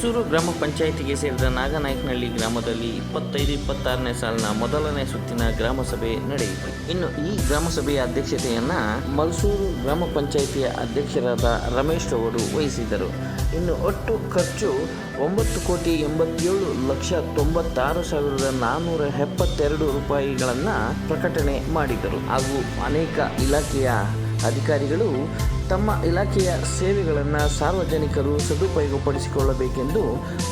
ಮರ್ಸೂರು ಗ್ರಾಮ ಪಂಚಾಯಿತಿಗೆ ಸೇರಿದ ನಾಗನಾಯಕನಹಳ್ಳಿ ಗ್ರಾಮದಲ್ಲಿ ಇಪ್ಪತ್ತೈದು, ಇಪ್ಪತ್ತಾರನೇ ಸಾಲಿನ ಮೊದಲನೇ ಸುತ್ತಿನ ಗ್ರಾಮ ಸಭೆ ನಡೆಯಿತು. ಇನ್ನು ಈ ಗ್ರಾಮ ಸಭೆಯ ಅಧ್ಯಕ್ಷತೆಯನ್ನ ಮಲ್ಸೂರು ಗ್ರಾಮ ಪಂಚಾಯಿತಿಯ ಅಧ್ಯಕ್ಷರಾದ ರಮೇಶ್ ಅವರು ವಹಿಸಿದರು ಇನ್ನು ಒಟ್ಟು ಖರ್ಚು ಒಂಬತ್ತು ಕೋಟಿ ಎಂಬತ್ತೇಳು ಲಕ್ಷ ತೊಂಬತ್ತಾರು ಸಾವಿರದ ನಾನ್ನೂರ ಎಪ್ಪತ್ತೆರಡು ರೂಪಾಯಿಗಳನ್ನು ಪ್ರಕಟಣೆ ಮಾಡಿದರು ಹಾಗೂ ಅನೇಕ ಇಲಾಖೆಯ ಅಧಿಕಾರಿಗಳು ತಮ್ಮ ಇಲಾಖೆಯ ಸೇವೆಗಳನ್ನು ಸಾರ್ವಜನಿಕರು ಸದುಪಯೋಗಪಡಿಸಿಕೊಳ್ಳಬೇಕೆಂದು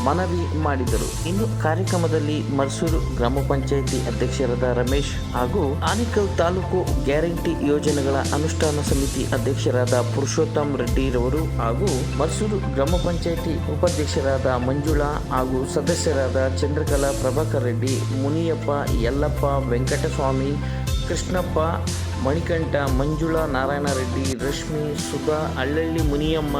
ಮನವಿ ಮಾಡಿದರು. ಇನ್ನು ಕಾರ್ಯಕ್ರಮದಲ್ಲಿ ಮರ್ಸೂರು ಗ್ರಾಮ ಪಂಚಾಯಿತಿ ಅಧ್ಯಕ್ಷರಾದ ರಮೇಶ್ ಹಾಗೂ ಆನಿಕಲ್ ತಾಲೂಕು ಗ್ಯಾರಂಟಿ ಯೋಜನೆಗಳ ಅನುಷ್ಠಾನ ಸಮಿತಿ ಅಧ್ಯಕ್ಷರಾದ ಪುರುಷೋತ್ತಮ್ ರೆಡ್ಡಿರವರು ಹಾಗೂ ಮರ್ಸೂರು ಗ್ರಾಮ ಪಂಚಾಯಿತಿ ಉಪಾಧ್ಯಕ್ಷರಾದ ಮಂಜುಳಾ ಹಾಗೂ ಸದಸ್ಯರಾದ ಚಂದ್ರಕಲಾ ಪ್ರಭಾಕರ್ ರೆಡ್ಡಿ, ಮುನಿಯಪ್ಪ, ಯಲ್ಲಪ್ಪ, ವೆಂಕಟಸ್ವಾಮಿ, ಕೃಷ್ಣಪ್ಪ ಮಣಿಕಂಠ, ಮಂಜುಳಾ ನಾರಾಯಣ ರೆಡ್ಡಿ ರಶ್ಮಿ, ಸುಧಾ ಹಳ್ಳಳ್ಳಿ ಮುನಿಯಮ್ಮ,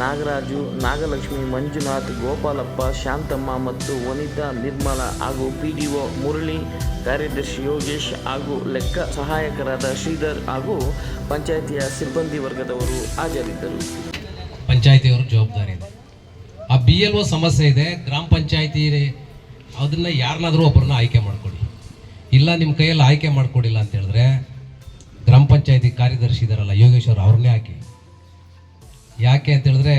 ನಾಗರಾಜು, ನಾಗಲಕ್ಷ್ಮಿ, ಮಂಜುನಾಥ್, ಗೋಪಾಲಪ್ಪ, ಶಾಂತಮ್ಮ ಮತ್ತು ವನಿತಾ ನಿರ್ಮಲ ಹಾಗೂ ಪಿ ಡಿ ಒ ಮುರಳಿ, ಕಾರ್ಯದರ್ಶಿ ಯೋಗೇಶ್ ಹಾಗೂ ಲೆಕ್ಕ ಸಹಾಯಕರಾದ ಶ್ರೀಧರ್ ಹಾಗೂ ಪಂಚಾಯಿತಿಯ ಸಿಬ್ಬಂದಿ ವರ್ಗದವರು ಹಾಜರಿದ್ದರು. ಪಂಚಾಯಿತಿಯವರು ಜವಾಬ್ದಾರಿ ಇದೆ. ಆ ಬಿ ಎಲ್ ಒ ಸಮಸ್ಯೆ ಇದೆ. ಗ್ರಾಮ ಪಂಚಾಯತಿ ಅದನ್ನ ಯಾರನ್ನಾದರೂ ಒಬ್ಬರನ್ನ ಆಯ್ಕೆ ಮಾಡ್ಕೊಡಿ. ಇಲ್ಲ ನಿಮ್ಮ ಕೈಯಲ್ಲಿ ಆಯ್ಕೆ ಮಾಡ್ಕೊಡಿಲ್ಲ ಅಂತ ಹೇಳಿದ್ರೆ ಗ್ರಾಮ ಪಂಚಾಯತಿ ಕಾರ್ಯದರ್ಶಿ ಇದಾರಲ್ಲ, ಯೋಗೇಶ್ವರ್ ಅವ್ರನ್ನೇ ಹಾಕಿ. ಯಾಕೆ ಅಂತ ಹೇಳಿದ್ರೆ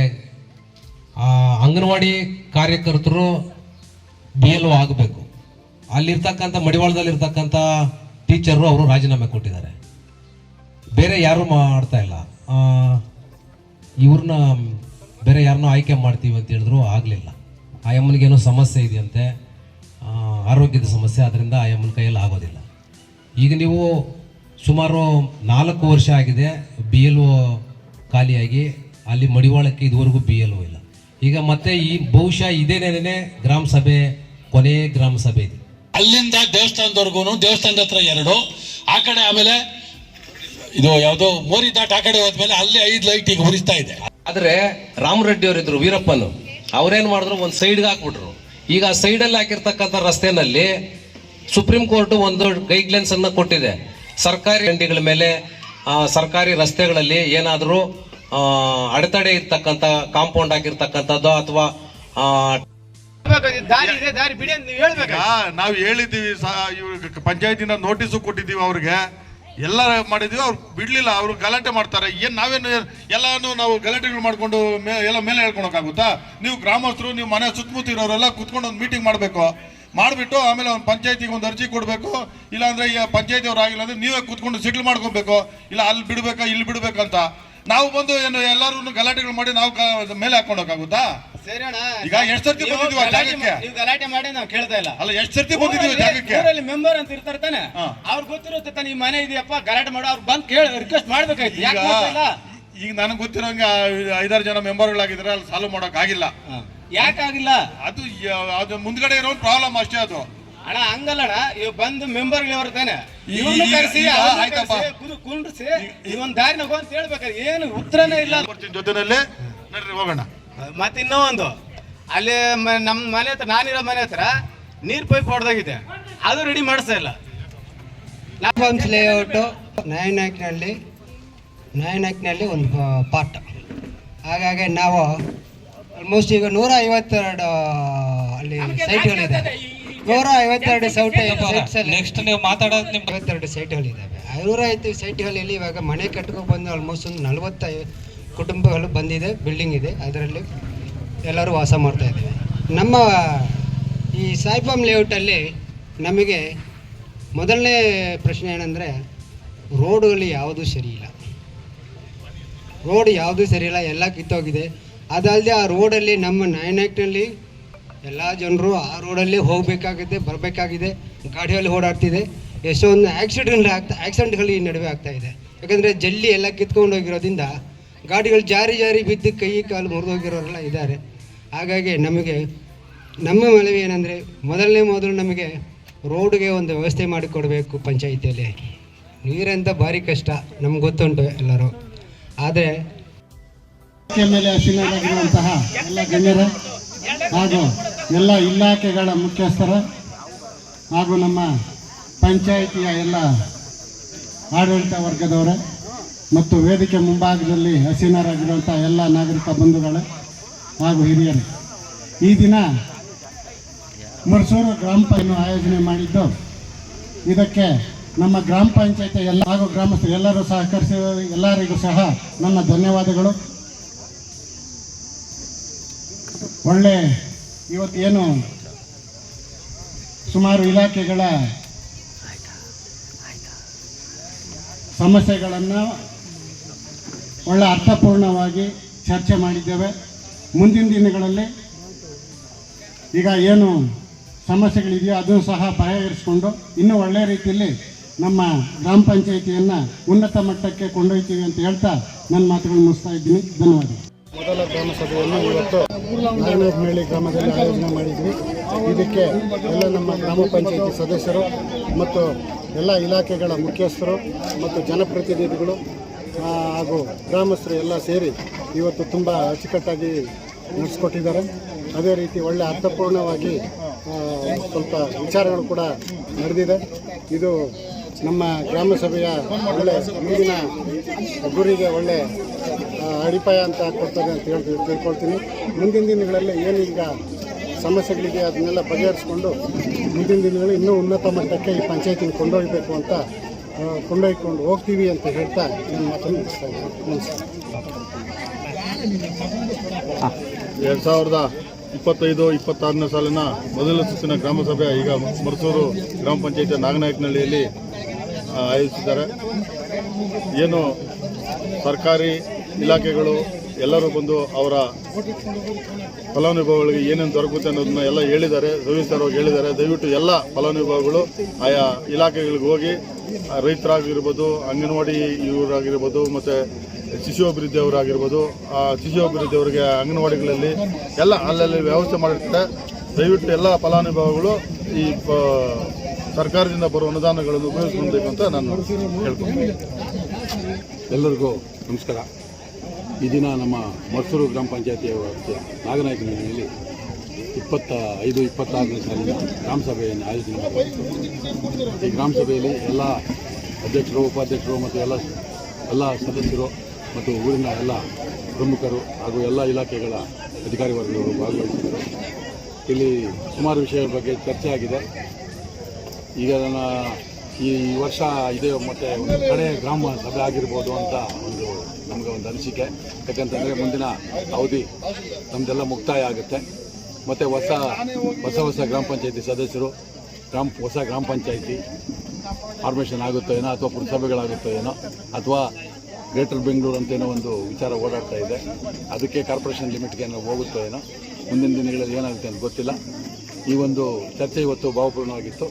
ಅಂಗನವಾಡಿ ಕಾರ್ಯಕರ್ತರು ಬಿ ಎಲ್ ಒ ಆಗಬೇಕು. ಅಲ್ಲಿರ್ತಕ್ಕಂಥ, ಮಡಿವಾಳದಲ್ಲಿರ್ತಕ್ಕಂಥ ಟೀಚರು ಅವರು ರಾಜೀನಾಮೆ ಕೊಟ್ಟಿದ್ದಾರೆ. ಬೇರೆ ಯಾರು ಮಾಡ್ತಾ ಇಲ್ಲ. ಇವ್ರನ್ನ ಬೇರೆ ಯಾರನ್ನ ಆಯ್ಕೆ ಮಾಡ್ತೀವಿ ಅಂತ ಹೇಳಿದ್ರು ಆಗಲಿಲ್ಲ. ಆ ಅಮ್ಮನಿಗೇನೋ ಸಮಸ್ಯೆ ಇದೆಯಂತೆ. ಆರೋಗ್ಯದ ಸಮಸ್ಯೆ ಅದರಿಂದ ಆ ಅಮ್ಮನ ಕೈಯಲ್ಲಿ ಆಗೋದಿಲ್ಲ. ಈಗ ನೀವು ಸುಮಾರು ನಾಲ್ಕು ವರ್ಷ ಆಗಿದೆ ಬಿ ಎಲ್ ಒ ಖಾಲಿಯಾಗಿ. ಅಲ್ಲಿ ಮಡಿವಾಳಕ್ಕೆ ಇದುವರೆಗೂ ಬಿ ಎಲ್ ಒ ಇಲ್ಲ. ಈಗ ಮತ್ತೆ ಈ ಬಹುಶಃ ಇದೇನೇನೆ ಗ್ರಾಮ ಸಭೆ ಕೊನೆ ಗ್ರಾಮ ಸಭೆ ಇದೆ. ಅಲ್ಲಿಂದ ದೇವಸ್ಥಾನದವರೆಗೂ ದೇವಸ್ಥಾನದ ಹತ್ರ ಎರಡು. ಆ ಕಡೆ ಆಮೇಲೆ ಇದು ಯಾವುದು ಮೋರಿ ದಾಟ್ ಆ ಕಡೆ ಹೋದ್ಮೇಲೆ ಅಲ್ಲಿ ಐದು ಲೈಟ್ ಈಗ ಉರಿಸ್ತಾ ಇದೆ. ಆದ್ರೆ ರಾಮರೆಡ್ಡಿ ಅವರಿದ್ರು ವೀರಪ್ಪನು. ಅವರೇನು ಮಾಡಿದ್ರು? ಒಂದು ಸೈಡ್ಗೆ ಹಾಕ್ಬಿಟ್ರು. ಈಗ ಆ ಸೈಡಲ್ಲಿ ಹಾಕಿರ್ತಕ್ಕಂಥ ರಸ್ತೆನಲ್ಲಿ ಸುಪ್ರೀಂ ಕೋರ್ಟ್ ಒಂದು ಗೈಡ್ಲೈನ್ಸ್ ಅನ್ನ ಕೊಟ್ಟಿದೆ. ಸರ್ಕಾರಿ ಅಂಗಡಿಗಳ ಮೇಲೆ ಆ, ಸರ್ಕಾರಿ ರಸ್ತೆಗಳಲ್ಲಿ ಏನಾದರೂ ಅಡೆತಡೆ ಇರ್ತಕ್ಕಂಥ ಕಾಂಪೌಂಡ್ ಆಗಿರ್ತಕ್ಕಂಥದ್ದು ಅಥವಾ ದಾರಿ ಇದೆ ದಾರಿ ಬಿಡಿ ನೀವು ಹೇಳ್ಬೇಕು ನಾವು ಹೇಳಿದ್ದೀವಿ ಪಂಚಾಯತಿನ ನೋಟಿಸು ಕೊಟ್ಟಿದ್ದೀವಿ ಅವ್ರಿಗೆ. ಎಲ್ಲ ಮಾಡಿದೀವಿ ಅವ್ರು ಬಿಡ್ಲಿಲ್ಲ ಅವ್ರು ಗಲಾಟೆ ಮಾಡ್ತಾರೆ. ಏನು ನಾವೇನು ಎಲ್ಲಾನು ನಾವು ಗಲಾಟೆಗಳು ಮಾಡ್ಕೊಂಡು ಮೇ- ಎಲ್ಲ ಮೇಲೆ ಹೇಳ್ಕೊಳಕ್ಕಾಗುತ್ತಾ? ನೀವು ಗ್ರಾಮಸ್ಥರು ನೀವು ಮನೆ ಸುತ್ತಮುತ್ತ ಇರೋರೆಲ್ಲ ಕುತ್ಕೊಂಡು ಒಂದು ಮೀಟಿಂಗ್ ಮಾಡಬೇಕು. ಮಾಡಿಬಿಟ್ಟು ಆಮೇಲೆ ಅವ್ನು ಪಂಚಾಯತಿಗೆ ಒಂದು ಅರ್ಜಿ ಕೊಡಬೇಕು. ಇಲ್ಲಾಂದ್ರೆ ಈ ಪಂಚಾಯತಿ ಅವ್ರು ಆಗಿಲ್ಲ ಅಂದ್ರೆ ನೀವೇ ಕುತ್ಕೊಂಡು ಸಿಟ್ಲ್ ಮಾಡ್ಕೊಬೇಕು. ಇಲ್ಲ ಅಲ್ಲಿ ಬಿಡ್ಬೇಕಾ ಇಲ್ಲಿ ಬಿಡ್ಬೇಕಂತ ನಾವು ಬಂದು ಏನು ಎಲ್ಲರೂ ಗಲಾಟೆಗಳು ಮಾಡಿ ನಾವು ಮೇಲೆ ಹಾಕೊಂಡೋಗುತ್ತಾ ಈಗ ಎಷ್ಟು ಸರ್ತಿ ಬಂದಿದ್ದೀವಿ ಗಲಾಟೆ ಜಾಗಕ್ಕೆ? ನೀವು ಗಲಾಟೆ ಮಾಡಿ ನಾವು ಕೇಳ್ತಾ ಇಲ್ಲ. ಅಲ್ಲ ಎಷ್ಟು ಸರ್ತಿ ಬಂದಿದ್ದೀವಿ ಜಾಗಕ್ಕೆ? ಊರಲ್ಲಿ ಮೆಂಬರ್ ಅಂತ ಇರ್ತಾರೆ ತಾನೆ. ಹಾ. ಅವ್ರಿಗೆ ಗೊತ್ತಿರುತ್ತೆ ತಾನೆ ಈ ಮನೆ ಇದೆಯಪ್ಪ ಗಲಾಟೆ ಮಾಡೋ ಅವ್ರು ಬಂದು ಕೇಳಿ ರಿಕ್ವೆಸ್ಟ್ ಮಾಡ್ಬೇಕಾಯ್ತು. ಯಾಕೆ ಈಗ ನನಗೆ ಗೊತ್ತಿರೋಂಗೆ ಐದಾರು ಜನ ಮೆಂಬರ್ಗಳಾಗಿದ್ರೆ ಅಲ್ಲಿ ಸಾಲ್ವ್ ಮಾಡೋಕ್ ಆಗಿಲ್ಲ. ಯಾಕಾಗಿಲ್ಲ? ಅದು ಯ- ಅದು ಮುಂದ್ಗಡೆ ಇರೋ ಪ್ರಾಬ್ಲಮ್ ಅಷ್ಟೇ ಅದು. ಅಣ್ಣ ಹಂಗಲ್ಲಣ್ಣ ಇವ್ ಬಂದು ಮೆಂಬರ್ ಇವ್ರು ತಾನೆ. ಕರೆಸಿ ಈಗ ಆಯ್ತಪ್ಪ. ಕುಂಡ್ರಿಸಿ ಇವನ್ ದಾರಿನ ಅಂತ ಹೇಳ್ಬೇಕಾದ್ರೆ ಏನು ಉತ್ತರನೇ ಇಲ್ಲ. ಕೊಡ್ತೀನಿ ಜೊತೆನಲ್ಲಿ. ನಡ್ರಿ ಹೋಗೋಣ. ಮತ್ತೆ ಇನ್ನೂ ಒಂದು. ಅಲ್ಲಿ ಮ- ನಮ್ಮ ಮನೆ ಹತ್ರ ನಾನಿರೋ ಮನೆ ಹತ್ರ ನೀರ್ ಪೈಪ್ ಹೊಡೆದಾಗಿದೆ. ಅದು ರೆಡಿ ಮಾಡಿಸ್ತಾ ಇಲ್ಲ. ಫಾರ್ಮ್ಸ್ ಲೇಔಟು ನಯನಾಕ್ನಲ್ಲಿ ನಯನಾಕ್ನಲ್ಲಿ ಒಂದು ಪಾರ್ಟ್ ಹಾಗಾಗಿ ನಾವು ಆಲ್ಮೋಸ್ಟ್ ಈಗ ನೂರ ಐವತ್ತೆರಡು ಅಲ್ಲಿ ಸೈಟ್ಗಳಿದೆ ನೂರ ಐವತ್ತೆರಡು ಸೌಟ್ ನೆಕ್ಸ್ಟ್ ನೀವು ಮಾತಾಡೋದು ನಿಮ್ಗೆ ಐವತ್ತೆರಡು ಸೈಟ್ಗಳಿದ್ದಾವೆ ನೂರ ಐವತ್ತು ಸೈಟ್ಗಳಲ್ಲಿ ಇವಾಗ ಮನೆ ಕಟ್ಕೊಂಡು ಬಂದು ಆಲ್ಮೋಸ್ಟ್ ಒಂದು ನಲವತ್ತೈದು ಕುಟುಂಬಗಳು ಬಂದಿದೆ ಬಿಲ್ಡಿಂಗ್ ಇದೆ. ಅದರಲ್ಲಿ ಎಲ್ಲರೂ ವಾಸ ಮಾಡ್ತಾ ಇದ್ದೇವೆ ನಮ್ಮ ಈ ಸಾಯಿಫಾಮ್ ಲೇಔಟಲ್ಲಿ ನಮಗೆ ಮೊದಲನೇ ಪ್ರಶ್ನೆ ಏನಂದರೆ ರೋಡುಗಳು ಯಾವುದೂ ಸರಿ ಇಲ್ಲ? ರೋಡ್ ಯಾವುದೂ ಸರಿ ಇಲ್ಲ? ಎಲ್ಲ ಕಿತ್ತೋಗಿದೆ. ಅದಲ್ಲದೆ ಆ ರೋಡಲ್ಲಿ ನಮ್ಮ ನಾಯನಾಕ್ನಲ್ಲಿ ಎಲ್ಲ ಜನರು ಆ ರೋಡಲ್ಲಿ ಹೋಗಬೇಕಾಗಿದೆ ಬರಬೇಕಾಗಿದೆ, ಗಾಡಿಯಲ್ಲಿ ಓಡಾಡ್ತಿದೆ. ಎಷ್ಟೊಂದು ಆಕ್ಸಿಡೆಂಟ್ ಆಗ್ತಾ ಆಕ್ಸಿಡೆಂಟ್ಗಳು ಈ ನಡುವೆ ಆಗ್ತಾ ಇದೆ. ಯಾಕಂದರೆ ಜಲ್ಲಿ ಎಲ್ಲ ಕಿತ್ಕೊಂಡು ಹೋಗಿರೋದ್ರಿಂದ ಗಾಡಿಗಳು ಜಾರಿ ಜಾರಿ ಬಿದ್ದು ಕೈ, ಕಾಲು ಮುರಿದೋಗಿರೋರೆಲ್ಲ ಇದ್ದಾರೆ. ಹಾಗಾಗಿ ನಮಗೆ, ನಮ್ಮ ಮನವಿ ಏನಂದರೆ ಮೊದಲನೇ ಮೊದಲು ನಮಗೆ ರೋಡ್ಗೆ ಒಂದು ವ್ಯವಸ್ಥೆ ಮಾಡಿಕೊಡಬೇಕು ಪಂಚಾಯಿತಿಯಲ್ಲಿ. ನೀರಂತ ಭಾರಿ ಕಷ್ಟ, ನಮ್ಗೆ ಗೊತ್ತುಂಟು ಎಲ್ಲರೂ. ಆದರೆ ಮೇಲೆ ಆಸೀನರಾಗಿರುವಂತಹ ಎಲ್ಲ ಗಣ್ಯರ ಹಾಗೂ ಎಲ್ಲ ಇಲಾಖೆಗಳ ಮುಖ್ಯಸ್ಥರ ಹಾಗೂ ನಮ್ಮ ಪಂಚಾಯಿತಿಯ ಎಲ್ಲ ಆಡಳಿತ ವರ್ಗದವರ ಮತ್ತು ವೇದಿಕೆ ಮುಂಭಾಗದಲ್ಲಿ ಹಸೀನರಾಗಿರುವಂಥ ಎಲ್ಲ ನಾಗರಿಕ ಬಂಧುಗಳು ಹಾಗೂ ಹಿರಿಯರು. ಈ ದಿನ ಮರ್ಸೂರು ಗ್ರಾಮ ಪಂಚಾಯತ್ ಆಯೋಜನೆ ಮಾಡಿದ್ದು ಇದಕ್ಕೆ ನಮ್ಮ ಗ್ರಾಮ ಪಂಚಾಯತ್ ಎಲ್ಲ ಹಾಗೂ ಗ್ರಾಮಸ್ಥರು ಎಲ್ಲರೂ ಸಹಕರಿಸಿದ ಎಲ್ಲರಿಗೂ ಸಹ ನನ್ನ ಧನ್ಯವಾದಗಳು. ಒಳ್ಳೆ ಇವತ್ತೇನು ಸುಮಾರು ಇಲಾಖೆಗಳ ಸಮಸ್ಯೆಗಳನ್ನು ಒಳ್ಳೆ ಅರ್ಥಪೂರ್ಣವಾಗಿ ಚರ್ಚೆ ಮಾಡಿದ್ದೇವೆ. ಮುಂದಿನ ದಿನಗಳಲ್ಲಿ ಈಗ ಏನು ಸಮಸ್ಯೆಗಳಿದೆಯೋ ಅದು ಸಹ ಪರಿಹರಿಸಿಕೊಂಡು ಇನ್ನೂ ಒಳ್ಳೆಯ ರೀತಿಯಲ್ಲಿ ನಮ್ಮ ಗ್ರಾಮ ಪಂಚಾಯಿತಿಯನ್ನು ಉನ್ನತ ಮಟ್ಟಕ್ಕೆ ಕೊಂಡೊಯ್ತೀವಿ ಅಂತ ಹೇಳ್ತಾ ನನ್ನ ಮಾತುಗಳನ್ನು ಮುಗಿಸ್ತಾ ಇದ್ದೀನಿ. ಧನ್ಯವಾದ ಮೊದಲ ಗ್ರಾಮ ಸಭೆಯನ್ನು ಇವತ್ತು ನಾರಾಯಣಹಳ್ಳಿ ಗ್ರಾಮದಲ್ಲಿ ಆಯೋಜನೆ ಮಾಡಿದ್ವಿ. ಇದಕ್ಕೆ ಎಲ್ಲ ನಮ್ಮ ಗ್ರಾಮ ಪಂಚಾಯಿತಿ ಸದಸ್ಯರು ಮತ್ತು ಎಲ್ಲ ಇಲಾಖೆಗಳ ಮುಖ್ಯಸ್ಥರು ಮತ್ತು ಜನಪ್ರತಿನಿಧಿಗಳು ಹಾಗೂ ಗ್ರಾಮಸ್ಥರು ಎಲ್ಲ ಸೇರಿ ಇವತ್ತು ತುಂಬ ಅಚ್ಚುಕಟ್ಟಾಗಿ ನಡೆಸ್ಕೊಟ್ಟಿದ್ದಾರೆ. ಅದೇ ರೀತಿ ಒಳ್ಳೆ ಅರ್ಥಪೂರ್ಣವಾಗಿ ಸ್ವಲ್ಪ ವಿಚಾರಗಳು ಕೂಡ ನಡೆದಿದೆ. ಇದು ನಮ್ಮ ಗ್ರಾಮ ಸಭೆಯ ಒಳ್ಳೆ ಮುಂದಿನ ಗುರಿಗೆ ಒಳ್ಳೆ ಅಡಿಪಾಯ ಅಂತ ಕೊಡ್ತಾರೆ ಅಂತ ಹೇಳ್ತೀವಿ ತಿಳ್ಕೊಳ್ತೀನಿ. ಮುಂದಿನ ದಿನಗಳಲ್ಲಿ ಏನೀಗ ಸಮಸ್ಯೆಗಳಿಗೆ ಅದನ್ನೆಲ್ಲ ಬಗೆಹರಿಸ್ಕೊಂಡು ಮುಂದಿನ ದಿನಗಳಲ್ಲಿ ಇನ್ನೂ ಉನ್ನತ ಮಟ್ಟಕ್ಕೆ ಈ ಪಂಚಾಯತಿನ ಕೊಂಡೊಯ್ಯಬೇಕು ಅಂತ ಕೊಂಡೊಯ್ಕೊಂಡು ಹೋಗ್ತೀವಿ ಅಂತ ಹೇಳ್ತಾ ನನ್ನ ಮಾತನ್ನು ಮುಗಿಸ್ತಾ ಇದ್ದೀನಿ. ನಮಸ್ಕಾರ. ಎರಡು ಸಾವಿರದ ಇಪ್ಪತ್ತೈದು, ಇಪ್ಪತ್ತಾರನೇ ಸಾಲಿನ ಮೊದಲ ಸುತ್ತಿನ ಗ್ರಾಮ ಸಭೆ ಈಗ ಮರಸೂರು ಗ್ರಾಮ ಪಂಚಾಯತಿ ನಾಗನಾಯಕನಹಳ್ಳಿಯಲ್ಲಿ ಆಯೋಜಿಸಿದ್ದಾರೆ. ಏನು ಸರ್ಕಾರಿ ಇಲಾಖೆಗಳು ಎಲ್ಲರೂ ಬಂದು ಅವರ ಫಲಾನುಭವಿಗಳಿಗೆ ಏನೇನು ದೊರಕುತ್ತೆ ಅನ್ನೋದನ್ನ ಎಲ್ಲ ಹೇಳಿದ್ದಾರೆ. ಸವಿಸ್ತಾರವಾಗಿ ಹೇಳಿದ್ದಾರೆ. ದಯವಿಟ್ಟು ಎಲ್ಲ ಫಲಾನುಭವಿಗಳು ಆಯಾ ಇಲಾಖೆಗಳಿಗೆ ಹೋಗಿ ರೈತರಾಗಿರ್ಬೋದು, ಅಂಗನವಾಡಿ ಇವರಾಗಿರ್ಬೋದು, ಮತ್ತು ಶಿಶು ಅಭಿವೃದ್ಧಿ ಅವರಾಗಿರ್ಬೋದು ಆ ಶಿಶು ಅಭಿವೃದ್ಧಿ ಅವರಿಗೆ ಅಂಗನವಾಡಿಗಳಲ್ಲಿ ಎಲ್ಲ ಅಲ್ಲಲ್ಲಿ ವ್ಯವಸ್ಥೆ ಮಾಡಿರ್ತಾರೆ. ದಯವಿಟ್ಟು ಎಲ್ಲ ಫಲಾನುಭವಿಗಳು ಈ ಸರ್ಕಾರದಿಂದ ಬರುವ ಅನುದಾನಗಳನ್ನು ಉಪಯೋಗಿಸ್ಕೊಳ್ಬೇಕು ಅಂತ ನಾನು ಹೇಳ್ತೀನಿ ಎಲ್ಲರಿಗೂ ನಮಸ್ಕಾರ. ಈ ದಿನ ನಮ್ಮ ಮೈಸೂರು ಗ್ರಾಮ ಪಂಚಾಯತಿಯ ವ್ಯಾಪ್ತಿಯ ನಾಗನಾಯಕನಹಳ್ಳಿಯಲ್ಲಿ ಇಪ್ಪತ್ತ ಐದು, ಇಪ್ಪತ್ತಾರನೇ ಸಾಲಿನ ಗ್ರಾಮ ಸಭೆಯನ್ನು ಆಯೋಜನೆ ಮಾಡಲಾಯಿತು ಈ ಗ್ರಾಮ ಸಭೆಯಲ್ಲಿ ಎಲ್ಲ ಅಧ್ಯಕ್ಷರು, ಉಪಾಧ್ಯಕ್ಷರು ಮತ್ತು ಎಲ್ಲ ಎಲ್ಲ ಸದಸ್ಯರು ಮತ್ತು ಊರಿನ ಎಲ್ಲ ಪ್ರಮುಖರು ಹಾಗೂ ಎಲ್ಲ ಇಲಾಖೆಗಳ ಅಧಿಕಾರಿ ವರ್ಗದವರು ಭಾಗವಹಿಸಿದರು ಇಲ್ಲಿ ಸುಮಾರು ವಿಷಯಗಳ ಬಗ್ಗೆ ಚರ್ಚೆ ಆಗಿದೆ. ಈಗ ಅದನ್ನು ಈ ವರ್ಷ ಇದೆ ಮತ್ತೆ ಒಂದು ಕಡೆ ಗ್ರಾಮ ಸಭೆ ಆಗಿರ್ಬೋದು ಅಂತ ಒಂದು ನಮಗೆ ಒಂದು ಅನಿಸಿಕೆ. ಯಾಕಂತಂದರೆ ಮುಂದಿನ ಅವಧಿ ನಮ್ಮದೆಲ್ಲ ಮುಕ್ತಾಯ ಆಗುತ್ತೆ. ಮತ್ತು ಹೊಸ ಹೊಸ ಹೊಸ ಗ್ರಾಮ ಪಂಚಾಯತಿ ಸದಸ್ಯರು, ಗ್ರಾಮ, ಹೊಸ ಗ್ರಾಮ ಪಂಚಾಯತಿ ಫಾರ್ಮೇಷನ್ ಆಗುತ್ತೋ ಏನೋ ಅಥವಾ ಪುರಸಭೆಗಳಾಗುತ್ತೋ ಏನೋ ಅಥವಾ ಗ್ರೇಟರ್ ಬೆಂಗಳೂರು ಅಂತ ಏನೋ ಒಂದು ವಿಚಾರ ಓಡಾಡ್ತಾ ಇದೆ. ಅದಕ್ಕೆ ಕಾರ್ಪೊರೇಷನ್ ಲಿಮಿಟ್ಗೆ ಏನೋ ಹೋಗುತ್ತೋ ಏನೋ ಮುಂದಿನ ದಿನಗಳಲ್ಲಿ ಏನಾಗುತ್ತೆ ಅಂತ ಗೊತ್ತಿಲ್ಲ. ಈ ಒಂದು ಚರ್ಚೆ ಇವತ್ತು ಭಾವಪೂರ್ಣವಾಗಿತ್ತು.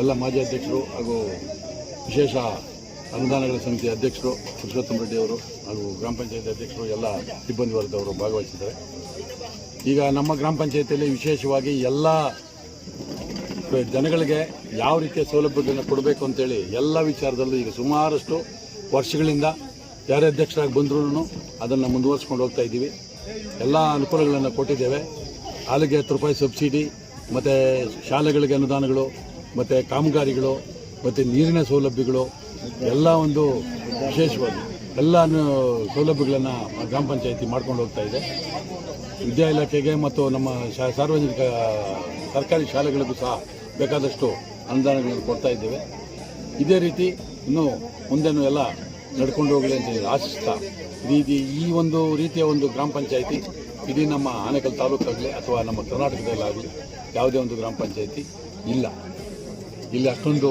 ಎಲ್ಲ ಮಾಜಿ ಅಧ್ಯಕ್ಷರು ಹಾಗೂ ವಿಶೇಷ ಅನುದಾನಗಳ ಸಮಿತಿ ಅಧ್ಯಕ್ಷರು ಪುರುಷೋತ್ತಮ ರೆಡ್ಡಿ ಅವರು ಹಾಗೂ ಗ್ರಾಮ ಪಂಚಾಯತ್ ಅಧ್ಯಕ್ಷರು ಎಲ್ಲ ಸಿಬ್ಬಂದಿ ವರ್ಗದವರು ಭಾಗವಹಿಸಿದ್ದಾರೆ. ಈಗ ನಮ್ಮ ಗ್ರಾಮ ಪಂಚಾಯತಿಯಲ್ಲಿ ವಿಶೇಷವಾಗಿ ಎಲ್ಲ ಜನಗಳಿಗೆ ಯಾವ ರೀತಿಯ ಸೌಲಭ್ಯಗಳನ್ನು ಕೊಡಬೇಕು ಅಂತೇಳಿ ಎಲ್ಲ ವಿಚಾರದಲ್ಲೂ ಈಗ ಸುಮಾರಷ್ಟು ವರ್ಷಗಳಿಂದ ಯಾರೇ ಅಧ್ಯಕ್ಷರಾಗಿ ಬಂದ್ರೂ ಅದನ್ನು ಮುಂದುವರಿಸ್ಕೊಂಡು ಹೋಗ್ತಾ ಇದ್ದೀವಿ. ಎಲ್ಲ ಅನುಕೂಲಗಳನ್ನು ಕೊಟ್ಟಿದ್ದೇವೆ. ಹಾಲಿಗೆ ಹತ್ತು ರೂಪಾಯಿ ಸಬ್ಸಿಡಿ, ಮತ್ತು ಶಾಲೆಗಳಿಗೆ ಅನುದಾನಗಳು ಮತ್ತು ಕಾಮಗಾರಿಗಳು, ಮತ್ತು ನೀರಿನ ಸೌಲಭ್ಯಗಳು, ಎಲ್ಲ ಒಂದು ವಿಶೇಷವಾಗಿ ಎಲ್ಲ ಸೌಲಭ್ಯಗಳನ್ನು ಗ್ರಾಮ ಪಂಚಾಯಿತಿ ಮಾಡ್ಕೊಂಡು ಹೋಗ್ತಾ ಇದೆ. ವಿದ್ಯಾ ಇಲಾಖೆಗೆ ಮತ್ತು ನಮ್ಮ ಸಾರ್ವಜನಿಕ, ಸರ್ಕಾರಿ ಶಾಲೆಗಳಿಗೂ ಸಹ ಬೇಕಾದಷ್ಟು ಅನುದಾನಗಳನ್ನು ಕೊಡ್ತಾ ಇದ್ದೇವೆ. ಇದೇ ರೀತಿ ಇನ್ನೂ ಮುಂದೆನೂ ಎಲ್ಲ ನಡ್ಕೊಂಡು ಹೋಗಲಿ ಅಂತ ಆಶಿಸ್ತಾ ಈ ಈ ಒಂದು ರೀತಿಯ ಒಂದು ಗ್ರಾಮ ಪಂಚಾಯಿತಿ, ಇಡೀ ನಮ್ಮ ಆನೇಕಲ್ ತಾಲೂಕಾಗಲಿ ಅಥವಾ ನಮ್ಮ ಕರ್ನಾಟಕದಲ್ಲಾಗಲಿ ಯಾವುದೇ ಒಂದು ಗ್ರಾಮ ಪಂಚಾಯಿತಿ ಇಲ್ಲ. ಇಲ್ಲಿ ಅಷ್ಟೊಂದು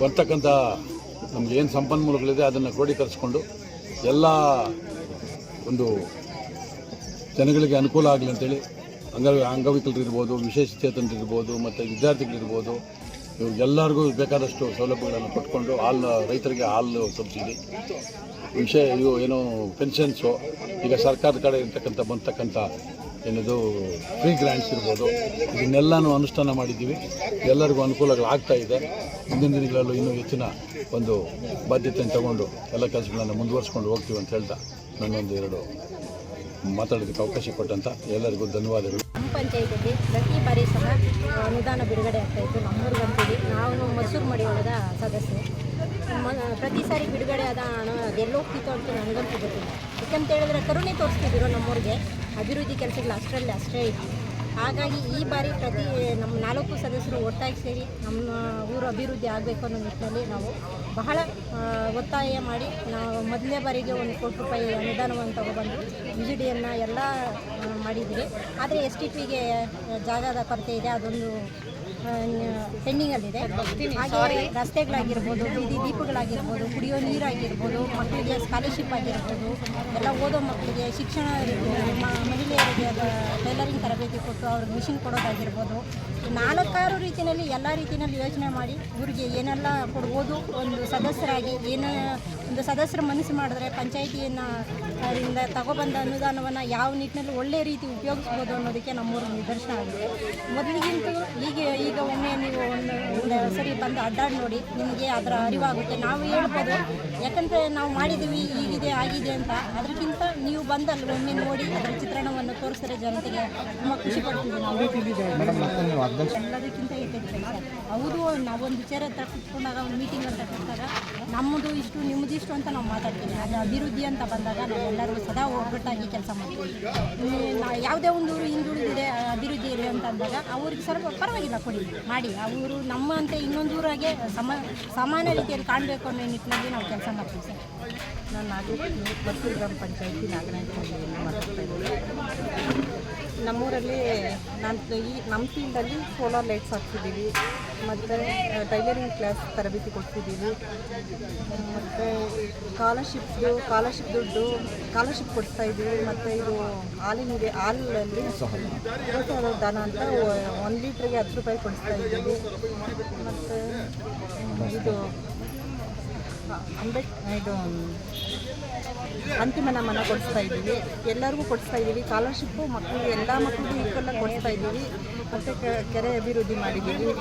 ಬರ್ತಕ್ಕಂಥ ನಮ್ಗೆ ಏನು ಸಂಪನ್ಮೂಲಗಳಿದೆ ಅದನ್ನು ಕ್ರೋಢೀಕರಿಸ್ಕೊಂಡು ಎಲ್ಲ ಒಂದು ಜನಗಳಿಗೆ ಅನುಕೂಲ ಆಗಲಿ ಅಂತೇಳಿ ಅಂಗ ಅಂಗವಿಕಲರಿರ್ಬೋದು, ವಿಶೇಷ ಚೇತನರಿರ್ಬೋದು, ಮತ್ತು ವಿದ್ಯಾರ್ಥಿಗಳಿರ್ಬೋದು ಎಲ್ಲರಿಗೂ ಬೇಕಾದಷ್ಟು ಸೌಲಭ್ಯಗಳನ್ನು ಕೊಟ್ಕೊಂಡು ಹಾಲು, ರೈತರಿಗೆ ಹಾಲು ಸಬ್ಸಿಡಿ. ವಿಷಯ ಇವು ಏನು ಪೆನ್ಷನ್ಸು, ಈಗ ಸರ್ಕಾರದ ಕಡೆ ಇರ್ತಕ್ಕಂಥ, ಬಂತಕ್ಕಂಥ ಏನದು ಫ್ರೀ ಗ್ರ್ಯಾಂಡ್ಸ್ ಇರ್ಬೋದು. ಇದನ್ನೆಲ್ಲನೂ ಅನುಷ್ಠಾನ ಮಾಡಿದ್ದೀವಿ. ಎಲ್ಲರಿಗೂ ಅನುಕೂಲಗಳು ಆಗ್ತಾ ಇದೆ. ಮುಂದಿನ ದಿನಗಳಲ್ಲೂ ಇನ್ನೂ ಹೆಚ್ಚಿನ ಒಂದು ಬಾಧ್ಯತೆಯನ್ನು ತಗೊಂಡು ಎಲ್ಲ ಕೆಲಸಗಳನ್ನು ಮುಂದುವರಿಸ್ಕೊಂಡು ಹೋಗ್ತೀವಿ ಅಂತ ಹೇಳ್ತಾ ನನ್ನೊಂದು ಎರಡು ಮಾತಾಡೋದಕ್ಕೆ ಅವಕಾಶ ಕೊಟ್ಟಂತ ಎಲ್ಲರಿಗೂ ಧನ್ಯವಾದಗಳು. ನಮ್ಮ ಪಂಚಾಯತಿಯಲ್ಲಿ ಪ್ರತಿ ಬಾರಿ ಸಹ ಅನುದಾನ ಬಿಡುಗಡೆ ಆಗ್ತಾ ಆಗ್ತಾಯಿತ್ತು ನಮ್ಮೂರಿಗಂತೀವಿ ನಾವು ಮಸೂರು ಮಡಿಯೋಳದ ಸದಸ್ಯರು. ಪ್ರತಿ ಸಾರಿ ಬಿಡುಗಡೆ ಆದ ಹಣ ಅದೆಲ್ಲೋಗ್ತಿತ್ತು ಅಂತ ನನಗಂತೂ ಗೊತ್ತಿಲ್ಲ. ಯಾಕಂತ ಹೇಳಿದ್ರೆ ಕರುಣೆ ತೋರಿಸ್ತಿದ್ದೀರೋ ನಮ್ಮೂರಿಗೆ. ಅಭಿವೃದ್ಧಿ ಕೆಲಸಗಳು ಅಷ್ಟರಲ್ಲಿ ಅಷ್ಟೇ ಇತ್ತು ಹಾಗಾಗಿ ಈ ಬಾರಿ ಪ್ರತಿ, ನಮ್ಮ ನಾಲ್ಕು ಸದಸ್ಯರು ಒಟ್ಟಾಗಿ ಸೇರಿ ನಮ್ಮ ಊರು ಅಭಿವೃದ್ಧಿ ಆಗಬೇಕು ಅನ್ನೋ ನಿಟ್ಟಿನಲ್ಲಿ ನಾವು ಬಹಳ ಒತ್ತಾಯ ಮಾಡಿ ನಾವು ಮೊದಲನೇ ಬಾರಿಗೆ ಒಂದು ಕೋಟಿ ರೂಪಾಯಿ ಅನುದಾನವನ್ನು ತಗೊಬಂದು ವಿಜಿಡಿಯನ್ನು ಎಲ್ಲ ಮಾಡಿದ್ರಿ ಆದರೆ ಎಸ್ ಟಿ ಪಿಗೆ ಜಾಗದ ಕೊರತೆ ಇದೆ. ಅದೊಂದು ಪೆಂಡಿಂಗಲ್ಲಿದೆ. ಹಾಗೆ ರಸ್ತೆಗಳಾಗಿರ್ಬೋದು ಬೀದಿ ದೀಪಗಳಾಗಿರ್ಬೋದು ಕುಡಿಯೋ ನೀರಾಗಿರ್ಬೋದು ಮಕ್ಕಳಿಗೆ ಸ್ಕಾಲರ್ಶಿಪ್ ಆಗಿರ್ಬೋದು ಎಲ್ಲ ಓದೋ ಮಕ್ಕಳಿಗೆ ಶಿಕ್ಷಣ ಮಹಿಳೆಯರಿಗೆ ಅದು ಟೈಲರಿಂಗ್ ತರಬೇತಿ ಕೊಟ್ಟು ಅವ್ರಿಗೆ ಮಿಷಿನ್ ಕೊಡೋದಾಗಿರ್ಬೋದು. ನಾಲ್ಕಾರು ರೀತಿಯಲ್ಲಿ ಎಲ್ಲ ರೀತಿಯಲ್ಲಿ ಯೋಚನೆ ಮಾಡಿ ಊರಿಗೆ ಏನೆಲ್ಲ ಕೊಡ್ಬೋದು ಒಂದು ಸದಸ್ಯರಾಗಿ ಏನು ಒಂದು ಸದಸ್ಯರ ಮನಸ್ಸು ಮಾಡಿದ್ರೆ ಪಂಚಾಯಿತಿಯನ್ನು ಅದರಿಂದ ತಗೊಬಂದ ಅನುದಾನವನ್ನು ಯಾವ ನಿಟ್ಟಿನಲ್ಲಿ ಒಳ್ಳೆಯ ರೀತಿ ಉಪಯೋಗಿಸ್ಬೋದು ಅನ್ನೋದಕ್ಕೆ ನಮ್ಮೂರು ನಿದರ್ಶನ ಆಗಿದೆ. ಮೊದಲಿಗಿಂತೂ ಈಗ ಈಗ ಒಮ್ಮೆ ನೀವು ಒಂದು ಒಂದು ಸರಿ ಬಂದು ಅಡ್ಡಾಡಿ ನೋಡಿ, ನಿಮಗೆ ಅದರ ಅರಿವಾಗುತ್ತೆ. ನಾವು ಹೇಳ್ಬೋದು ಯಾಕಂದರೆ ನಾವು ಮಾಡಿದ್ದೀವಿ ಹೀಗಿದೆ ಆಗಿದೆ ಅಂತ. ಅದಕ್ಕಿಂತ ನೀವು ಬಂದಲ್ಲಿ ಒಮ್ಮೆ ನೋಡಿ ಅದರ ಚಿತ್ರಣವನ್ನು ತೋರಿಸಿದ್ರೆ ಜನತೆಗೆ ತುಂಬ ಖುಷಿ ಪಡ್ತೀವಿ ನಾವು. ಎಲ್ಲದಕ್ಕಿಂತ ಕೆಲಸ ಹೌದು ನಾವೊಂದು ವಿಚಾರ ಹತ್ರ ಕುತ್ಕೊಂಡಾಗ ಒಂದು ಮೀಟಿಂಗ್ ಅಂತ ಕೊಟ್ಟಾಗ ನಮ್ಮದು ಇಷ್ಟು ನಿಮ್ಮದು ಇಷ್ಟು ಅಂತ ನಾವು ಮಾತಾಡ್ತೀವಿ. ಅದು ಅಭಿವೃದ್ಧಿ ಅಂತ ಬಂದಾಗ ನಾವೆಲ್ಲರೂ ಸದಾ ಒಗ್ಗಟ್ಟಾಗಿ ಕೆಲಸ ಮಾಡ್ತೀವಿ. ಯಾವುದೇ ಒಂದು ಊರು ಹಿಂದುಳಿದಿದೆ ಅಭಿವೃದ್ಧಿ ಇದೆ ಅಂತ ಅಂದಾಗ ಅವ್ರಿಗೆ ಸ್ವಲ್ಪ ಪರವಾಗಿಲ್ಲ ಕೊಡಿ ಮಾಡಿ. ಅವರು ನಮ್ಮ ಅಂತ ಇನ್ನೊಂದು ಊರಾಗೆ ಸಮ ಸಮಾನ ರೀತಿಯಲ್ಲಿ ಕಾಣಬೇಕು ಅನ್ನೋ ನಿಟ್ಟಿನಲ್ಲಿ ನಾವು ಕೆಲಸ ಸರ್. ನಾನು ಗ್ರಾಮ ಪಂಚಾಯತಿ ನಾಗನಾಯಕನಹಳ್ಳಿಯಿಂದ ಮಾತಾಡ್ತಾ ಇದ್ದೀನಿ ನಮ್ಮೂರಲ್ಲಿ ನಾನು ಈ ನಮ್ಮ ಫೀಲ್ಡಲ್ಲಿ ಸೋಲಾರ್ ಲೈಟ್ಸ್ ಹಾಕ್ತಿದ್ದೀವಿ ಮತ್ತು ಟೈಲರಿಂಗ್ ಕ್ಲಾಸ್ ತರಬೇತಿ ಕೊಡ್ತಿದ್ದೀವಿ ಮತ್ತು ಸ್ಕಾಲರ್ಶಿಪ್ದು ಸ್ಕಾಲರ್ಶಿಪ್ ದುಡ್ಡು ಸ್ಕಾಲರ್ಶಿಪ್ ಕೊಡ್ತಾ ಇದ್ದೀವಿ. ಮತ್ತು ಇದು ಹಾಲಿನಿಗೆ, ಹಾಲಲ್ಲಿ ದಾನ ಅಂತ ಒಂದು ಲೀಟ್ರಿಗೆ ಹತ್ತು ರೂಪಾಯಿ ಕೊಡಿಸ್ತಾ ಇದ್ದೀವಿ. ಮತ್ತು ಇದು ಅಂಬೇಡ್ ಇದು ಅಂತಿಮ ನಮನ ಕೊಡಿಸ್ತಾ ಇದ್ದೀವಿ. ಎಲ್ಲರಿಗೂ ಕೊಡಿಸ್ತಾ ಇದ್ದೀವಿ. ಸ್ಕಾಲರ್ಶಿಪ್ಪು ಮಕ್ಕಳಿಗೆ, ಎಲ್ಲ ಮಕ್ಕಳಿಗೂ ಈಕ್ವಲ್ಲ ಕೊಡಿಸ್ತಾ ಇದ್ದೀವಿ. ಮತ್ತು ಕೆರೆ ಅಭಿವೃದ್ಧಿ ಮಾಡಿದ್ದೀವಿ.